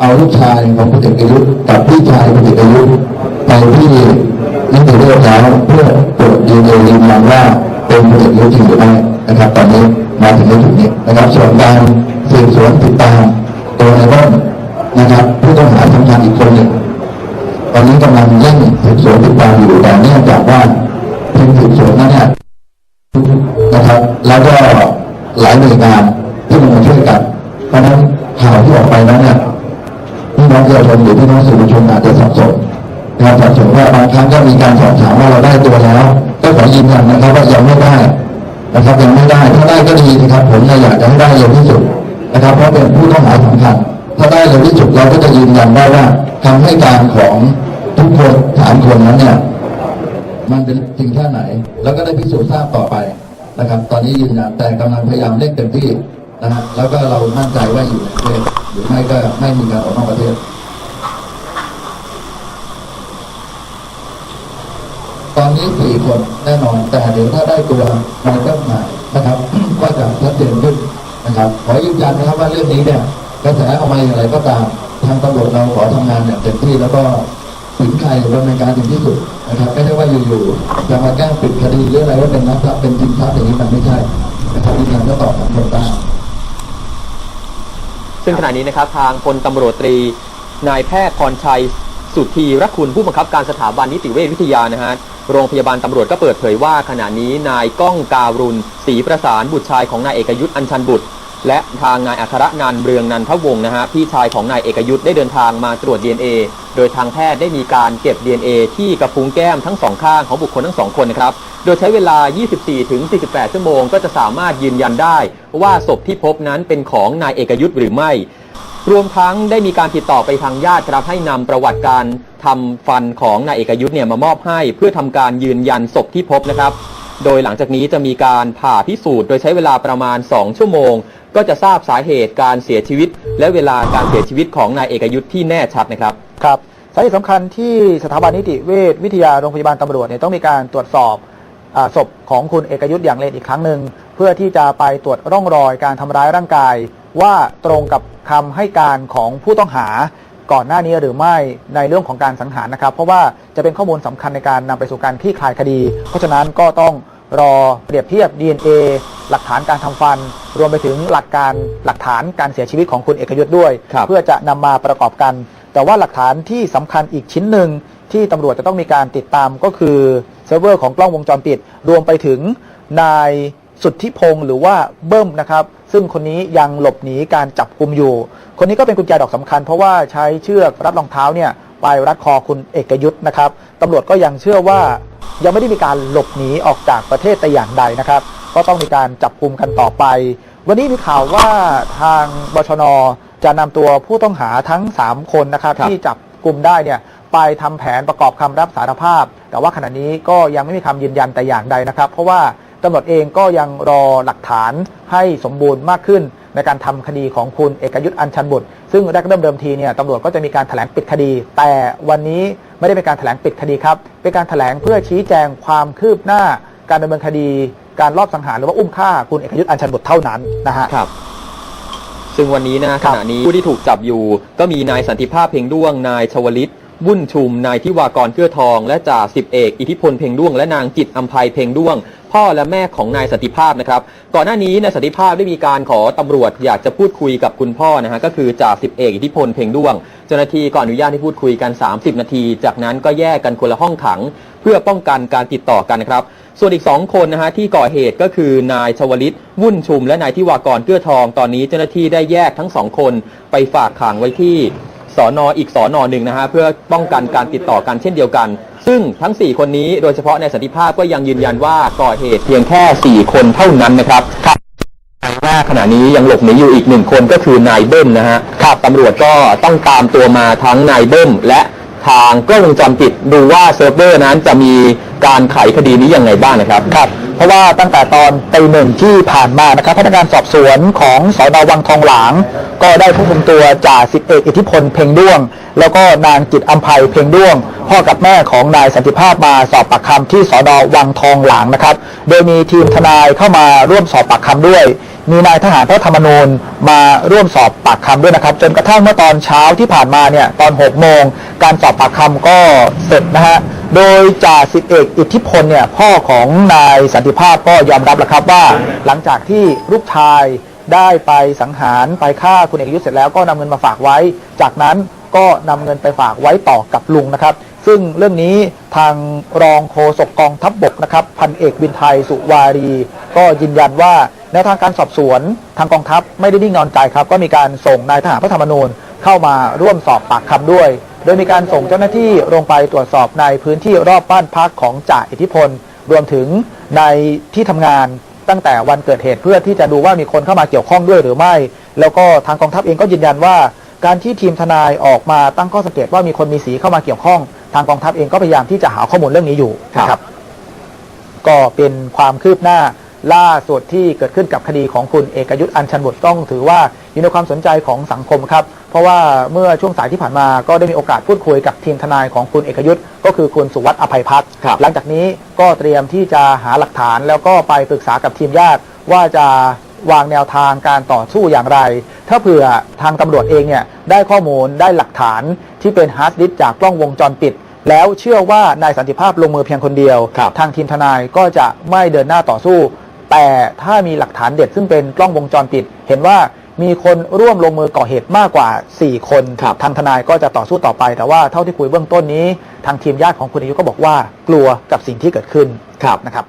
เอาลูกชายของพลเอกประยุทธ์กับพี่ชายพลเอกประยุทธ์ไปที่นิติเวชแล้วเพื่อตรวจดีเอ็นยืนยันว่าเป็นพลเอกประยุทธ์จริงหรือไม่นะครับ ตอนนี้มาถึงในจุดนี้นะครับส่วนการสืบสวนติดตามตัวในร่มนนะครับผู้ต้องหาสำคัญอีกคนหนึ่ง อนนี้กำลังเร่งสืบสวนติดตามอยู่แต่เนื่องจากว่าทีมสืบสวนนั้นเนี่ยนะครับ แล้วก็หลายหน่วยงานที่มันมาช่วยกัน เพราะนั้นข่าวที่ออกไปนั้นเนี่ยพี่น้องประชาชนหรือพี่น้องสื่อมวลชนอาจจะสับสนนะครับสับสนว่าบางครั้งก็มีการสอบถามว่าเราได้ตัวแล้ว ก็ขอยืนยันนะครับว่ายังไม่ได้นะครับยังไม่ได้ถ้าได้ก็ดีนะครับ ผมเนี่ยอยากจะให้ได้เร็วที่สุดนะครับ เพราะเป็นผู้ต้องหาสำคัญถ้าได้เร็วที่สุดเราก็จะยืนยันได้ว่าคำให้การของ ทุกคนสามคนนั้นเนี่ย มันเป็นจริงแค่ไหน แล้วก็ได้พิสูจน์ทราบต่อไปนะครับ ตอนนี้ยืนยันแต่กำลังพยายามเร่งเต็มที่นะฮะแล้วก็เรามั่นใจว่าอยู่ในประเทศหรือไม่ก็ไม่มีการออกนอกประเทศ ตอนนี้สี่คนแน่นอน แต่เดี๋ยวถ้าได้ตัวมันก็มานะครับ ก็จะชัดเจนขึ้นนะครับขอยืนยันนะครับว่าเรื่องนี้เนี่ยกระแสออกมาอย่างไรก็ตามทางตำรวจเราขอทำงานอย่างเต็มที่แล้วก็ ถึงใครดำเนินการถึงที่สุดนะครับไม่ใช่ว่าอยู่ๆจะมาแกล้งปิดคดีหรืออะไรว่าเป็นนักทรัพย์เป็นจริงทรัพย์อย่างนี้มันไม่ใช่นะครับยืนยันก็ตอบสังคมได้ซึ่งขณะนี้นะครับทางพลตำรวจตรีนายแพทย์พรชัยสุธีรักคุณผู้บังคับการสถาบันนิติเวชวิทยานะฮะโรงพยาบาลตำรวจก็เปิดเผยว่าขณะนี้นายก้องการุณศรีประสานบุตรชายของนายเอกยุทธ์อัญชันบุตร และทางนายอัครนันเรืองนันทวงศ์นะฮะพี่ชายของนายเอกยุทธ์ได้เดินทางมาตรวจ DNA โดยทางแพทย์ได้มีการเก็บ DNA ที่กระพุ้งแก้มทั้งสองข้างของบุคคลทั้งสองคนนะครับโดยใช้เวลา 24ถึง48 ชั่วโมง ก็จะสามารถยืนยันได้ว่าศพที่พบนั้นเป็นของนายเอกยุทธ์หรือไม่ รวมทั้งได้มีการติดต่อไปทางญาติครับให้นำประวัติการทำฟันของนายเอกยุทธ์เนี่ยมามอบให้ เพื่อทำการยืนยันศพที่พบนะครับ โดยหลังจากนี้จะมีการผ่าพิสูจน์ โดยใช้เวลาประมาณ 2 ชั่วโมง ก็จะทราบสาเหตุการเสียชีวิต และเวลาการเสียชีวิตของนายเอกยุทธ์ที่แน่ชัดนะครับ ครับสาเหตุสำคัญที่สถาบันนิติเวชวิทยาโรงพยาบาลตำรวจเนี่ยต้องมีการตรวจสอบอศพของคุณเอกยุทธ์อย่างละเอียดอีกครั้งหนึ่งเพื่อที่จะไปตรวจร่องรอยการทำร้ายร่างกาย ว่าตรงกับคำให้การของผู้ต้องหาก่อนหน้านี้หรือไม่ในเรื่องของการสังหารนะครับ เพราะว่าจะเป็นข้อมูลสำคัญในการนำไปสู่การคลี่คลายคดี เพราะฉะนั้นก็ต้องรอเปรียบเทียบ DNA หลักฐานการทำฟัน รวมไปถึงหลักการหลักฐานการเสียชีวิตของคุณเอกยุทธ์ด้วยครับเพื่อจะนำมาประกอบกัน แต่ว่าหลักฐานที่สำคัญอีกชิ้นหนึ่งที่ตำรวจจะต้องมีการติดตามก็คือเซิร์ฟเวอร์ของกล้องวงจรปิด รวมไปถึงนายสุทธิพงศ์หรือว่าเบิ้มนะครับ ซึ่งคนนี้ยังหลบหนีการจับกลุ่มอยู่ คนนี้ก็เป็นกุญแจดอกสำคัญ เพราะว่าใช้เชือกรัดรองเท้าเนี่ยไปรัดคอคุณเอกยุทธ์นะครับตำรวจก็ยังเชื่อว่ายังไม่ได้มีการหลบหนีออกจากประเทศแต่อย่างใดนะครับ ก็ต้องมีการจับกลุ่มกันต่อไป วันนี้มีข่าวว่าทางบชนจะนำตัวผู้ต้องหาทั้ง 3 คนนะครับครับที่จับกลุ่มได้เนี่ยไปทำแผนประกอบคำรับสารภาพ แต่ว่าขณะนี้ก็ยังไม่มีคำยืนยันแต่อย่างใดนะครับ เพราะว่าตำรวจเองก็ยังรอหลักฐานให้สมบูรณ์มากขึ้น ในการทำคดีของคุณเอกยุทธ์อัญชันบุตร ซึ่งแรกเริ่มเดิมทีเนี่ยตำรวจก็จะมีการแถลงปิดคดี แต่วันนี้ไม่ได้เป็นการแถลงปิดคดีครับ เป็นการแถลงเพื่อชี้แจงความคืบหน้าการดำเนินคดี การลอบสังหารหรือว่าอุ้มฆ่าคุณเอกยุทธ์อัญชันบุตรเท่านั้นนะฮะ ครับ ซึ่งวันนี้นะคขรับณะนี้ผู้ที่ถูกจับอยู่ ก็มีนายสันติภาพเพ่งด้วงนายชวลิต วุ่นชุม นายทิวากรเกื้อทอง และจ่าสิบเอก อิทธิพลเพ่งด้วง และนางจิตอัมภัยเพ่งด้วง พ่อและแม่ของนายสันติภาพนะครับ ก่อนหน้านี้นายสันติภาพได้มีการขอตำรวจอยากจะพูดคุยกับคุณพ่อนะฮะก็คือจ่าสิบเอกอิทธิพลเพ่งด้วง เจ้าหน้าที่ก็อนุญาตให้พูดคุยกัน 30 นาที จากนั้นก็แยกกันคนละห้องขัง เพื่อป้องกันการติดต่อกันนะครับส่วนอีก 2 คนนะฮะที่ก่อเหตุก็คือนายชวลิต วุ่นชุม และนายทิวากรเกื้อทอง ตอนนี้เจ้าหน้าที่ได้แยกทั้งสองคนไปฝากขังไว้ที่ สอนออีกสอนอหนึ่งนะฮะเพื่อป้องกันการติดต่อกันเช่นเดียวกัน ซึ่งทั้ง 4 คนนี้โดยเฉพาะในสันติภาพก็ยังยืนยันว่าก่อเหตุเพียงแค่ 4 คนเท่านั้นนะครับว่าขณะนี้ยังหลบหนีอยู่อีกหนึ่งคนก็คือนายเบิ้มนะฮะครับตำรวจก็ต้องตามตัวมาทั้งนายเบิ้มและทางกล้องวงจรปิดดูว่าเซิร์ฟเวอร์นั้นจะมีการไขคดีนี้ยังไงบ้างนะครับครับ เพราะว่าตั้งแต่ตอนตีหนึ่งที่ผ่านมานะครับพนักงานสอบสวนของสอนอวังทองหลาง ก็ได้ควบคุมตัวจ่าสิบเอกอิทธิพลเพ่งด้วง แล้วก็นางจิตอัมภัยเพ่งด้วง พ่อกับแม่ของนายสันติภาพมาสอบปากคำที่สอนอวังทองหลางนะครับ โดยมีทีมทนายเข้ามาร่วมสอบปากคำด้วย มีนายทหารพระธรรมนูญมาร่วมสอบปากคำด้วยนะครับ จนกระทั่งเมื่อตอนเช้าที่ผ่านมาเนี่ยตอน6โมงการสอบปากคำก็เสร็จนะฮะโดยจ่าสิบเอกอิทธิพลเนี่ยพ่อของนายสันติภาพก็ยอมรับแล้วครับว่า หลังจากที่ลูกชายได้ไปสังหารไปฆ่าคุณเอกยุทธเสร็จแล้วก็นำเงินมาฝากไว้ จากนั้นก็นำเงินไปฝากไว้ต่อกับลุงนะครับ ซึ่งเรื่องนี้ทางรองโฆษกกองทัพบบกนะครับ พันเอกวินไทยสุวารี ก็ยืนยันว่าแนวทางการสอบสวนทางกองทัพไม่ได้นิ่งนอนใจครับ ก็มีการส่งนายทหารพระธรรมนูญเข้ามาร่วมสอบปากคำด้วย โดยมีการส่งเจ้าหน้าที่ลงไปตรวจสอบในพื้นที่รอบบ้านพักของจ่าอิทธิพล รวมถึงในที่ทำงานตั้งแต่วันเกิดเหตุเพื่อที่จะดูว่ามีคนเข้ามาเกี่ยวข้องด้วยหรือไม่ แล้วก็ทางกองทัพเองก็ยืนยันว่า การที่ทีมทนายออกมาตั้งข้อสังเกตว่ามีคนมีสีเข้ามาเกี่ยวข้อง ทางกองทัพเองก็พยายามที่จะหาข้อมูลเรื่องนี้อยู่ครับนะครับ ก็เป็นความคืบหน้าล่าสุดที่เกิดขึ้นกับคดีของคุณเอกยุทธ์อัญชันบุตรต้องถือว่าอยู่ในความสนใจของสังคมครับ เพราะว่าเมื่อช่วงสายที่ผ่านมาก็ได้มีโอกาสพูดคุยกับทีมทนายของคุณเอกยุทธ์ก็คือคุณสุวัสดิ์อภัยพัฒน์ครับหลังจากนี้ก็เตรียมที่จะหาหลักฐานแล้วก็ไปปรึกษากับทีมญาติว่าจะ วางแนวทางการต่อสู้อย่างไร ถ้าเผื่อทางตำรวจเองเนี่ยได้ข้อมูลได้หลักฐานที่เป็นฮาร์ดดิสก์จากกล้องวงจรปิด แล้วเชื่อว่านายสันติภาพลงมือเพียงคนเดียวครับทางทีมทนายก็จะไม่เดินหน้าต่อสู้ แต่ถ้ามีหลักฐานเด็ดซึ่งเป็นกล้องวงจรปิด เห็นว่ามีคนร่วมลงมือก่อเหตุมากกว่า 4 คนครับทางทนายก็จะต่อสู้ต่อไป แต่ว่าเท่าที่คุยเบื้องต้นนี้ ทางทีมญาติของคุณอายุก็บอกว่ากลัวกับสิ่งที่เกิดขึ้นครับนะครับ